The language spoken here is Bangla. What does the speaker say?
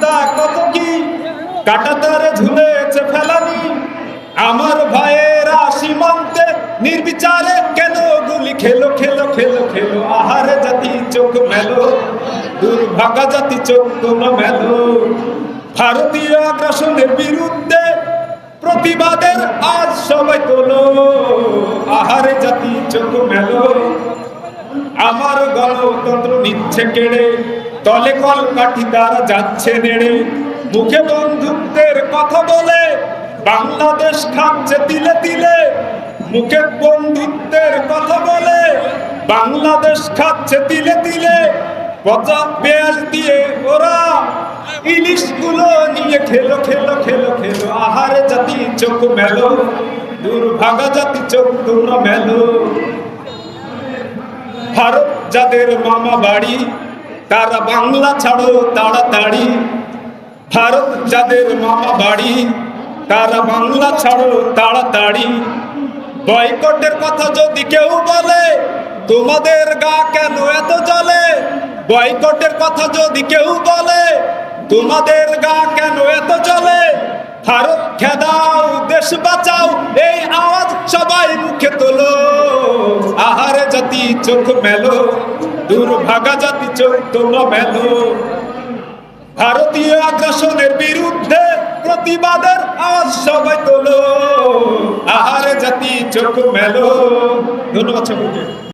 চিন্তা কত কি কাটাতারে ঝুলেছে ফেলানি। আমার ভাইয়েরা সীমান্তে নির্বিচারে কেন গুলি খেলো খেলো খেলো খেলো? আহারে জাতি চোখ মেলো, দুর্ভাগা জাতি চোখ তোমরা মেলো। ভারতীয় আগ্রাসনের বিরুদ্ধে প্রতিবাদের আজ সবাই তোলো। আহারে জাতি চোখ মেলো। আমার গণতন্ত্র নিচ্ছে কেড়ে। তলে কল কাঠি তারা যাচ্ছে নেড়ে। মুখে বন্ধুত্বের কথা বলে, বাংলাদেশ খাচ্ছে তিলে তিলে। মুখে বন্ধুত্বের কথা বলে, বাংলাদেশ খাচ্ছে তিলে তিলে। পচা পেঁয়াজ দিয়ে ওরা ইলিশগুলো নিয়ে খেলো খেলো খেলো খেলো। আহারে জাতি চোখ মেলো, দুর্ভাগা জাতি চোখ তোমরা মেলো। ভারত যাদের মামা বাড়ি তারা বাংলা ছাড়ো, তাড়াতাড়ি। ভারত যাদের মামা বাড়ি, তারা বাংলা ছাড়ো, তাড়াতাড়ি। বয়কটের কথা যদি কেউ বলে, তোমাদের গা কেন এত জ্বলে? বয়কটের কথা যদি কেউ বলে, তোমাদের গা কেন এত জ্বলে? ভারত খেদাও, দেশ বাঁচাও, এই আওয়াজ সবাই মুখে তোলো। জাতি চোখ মেলো দুর্ভাগা জাতি চোখ তোলো মেলো। ভারতীয় আগ্রাসনের বিরুদ্ধে প্রতিবাদের আজ সবাই তোলো। আহারে জাতি চোখ মেলো। ধন্যবাদ